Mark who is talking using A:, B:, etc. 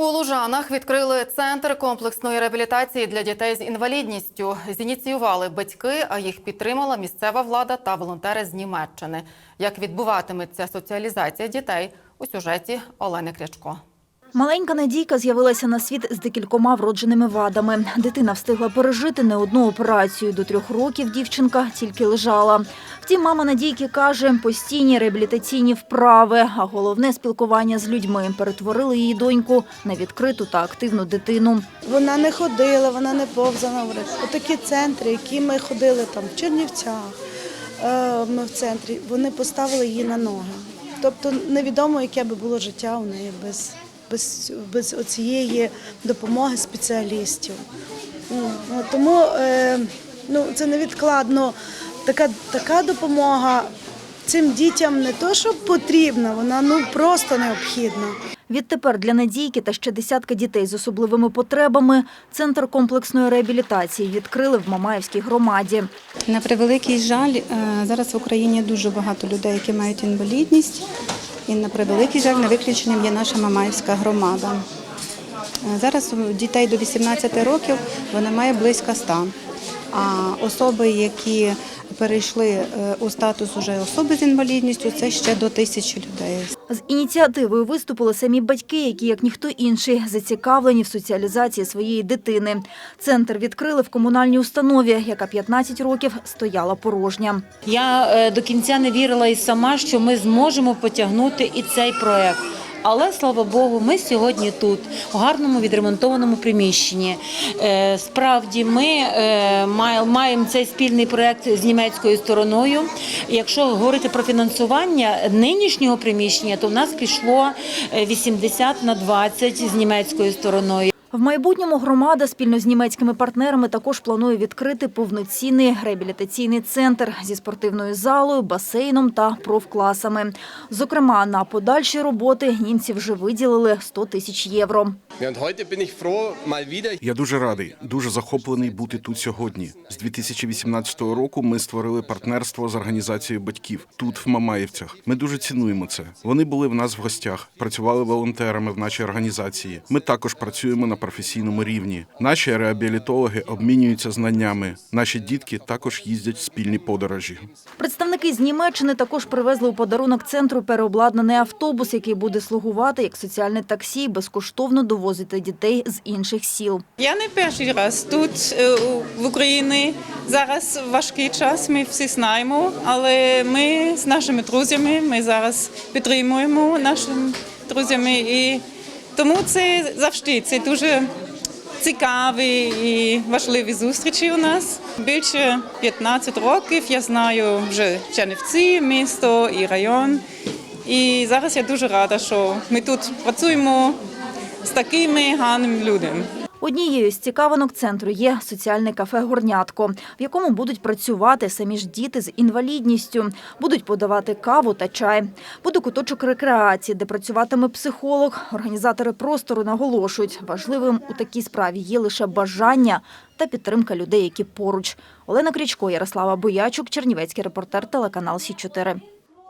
A: У Лужанах відкрили центр комплексної реабілітації для дітей з інвалідністю. Зініціювали батьки, а їх підтримала місцева влада та волонтери з Німеччини. Як відбуватиметься соціалізація дітей у сюжеті Олени Крячко.
B: Маленька Надійка з'явилася на світ з декількома вродженими вадами. Дитина встигла пережити не одну операцію. До трьох років дівчинка тільки лежала. Втім, мама Надійки каже, постійні реабілітаційні вправи, а головне спілкування з людьми перетворили її доньку на відкриту та активну дитину.
C: Вона не ходила, вона не повзала. Отакі центри, які ми ходили там в Чернівцях, е, ми в центрі, вони поставили її на ноги. Тобто невідомо, яке би було життя у неї без, без, без оцієї допомоги спеціалістів. Тому е, ну, це невідкладно. Така, така допомога цим дітям не то, що потрібна, вона ну просто необхідна.
B: Відтепер для Надійки та ще десятки дітей з особливими потребами центр комплексної реабілітації відкрили в Мамаївській громаді.
D: На превеликий жаль, е, зараз в Україні дуже багато людей, які мають інвалідність. І на превеликий жаль, не виключенням є наша Мамаївська громада. Е, Зараз у дітей до 18 років вона має близько 100. А особи, які перейшли е, у статус уже особи з інвалідністю, це ще до тисячі людей.
B: З ініціативою виступили самі батьки, які, як ніхто інший, зацікавлені в соціалізації своєї дитини. Центр відкрили в комунальній установі, яка 15 роких стояла порожня.
E: Я е, до кінця не вірила і сама, що ми зможемо потягнути і цей проект. Але слава Богу, ми сьогодні тут, у гарному відремонтованому приміщенні. Е, Справді, ми е, маємо цей спільний проект з німецькою стороною. Якщо говорити про фінансування нинішнього приміщення, то в нас пішло е, 80 на 20 з німецькою стороною.
B: В майбутньому громада спільно з німецькими партнерами також планує відкрити повноцінний реабілітаційний центр зі спортивною залою, басейном та профкласами. Зокрема, на подальші роботи німці вже виділили 100 тисяч євро.
F: Я дуже радий, дуже захоплений бути тут сьогодні. З 2018 року ми створили партнерство з організацією батьків тут, в Мамаївцях. Ми дуже цінуємо це. Вони були в нас в гостях, працювали волонтерами в нашій організації. Ми також працюємо на професійному рівні. Наші реабілітологи обмінюються знаннями. Наші дітки також їздять в спільні подорожі.
B: Представники з Німеччини також привезли у подарунок центру переобладнаний автобус, який буде слугувати як соціальне таксі, і безкоштовно довозити дітей з інших сіл.
G: Я не перший раз тут е, в Україні. Зараз важкий час, ми всі знаємо, але ми з нашими друзями ми зараз підтримуємо нашими друзями. І тому це завжди це дуже цікаві і важливі зустрічі у нас. Більше 15 років я знаю вже Чернівці, місто і район. І зараз я дуже рада, що ми тут працюємо з такими гарними людьми.
B: Однією з цікавинок центру є соціальне кафе Горнятко, в якому будуть працювати самі ж діти з інвалідністю, будуть подавати каву та чай. Буде куточок рекреації, де працюватиме психолог. Організатори простору наголошують, важливим у такій справі є лише бажання та підтримка людей, які поруч. Олена Крічко, Ярослава Боячук, Чернівецький репортер, телеканал Сі 4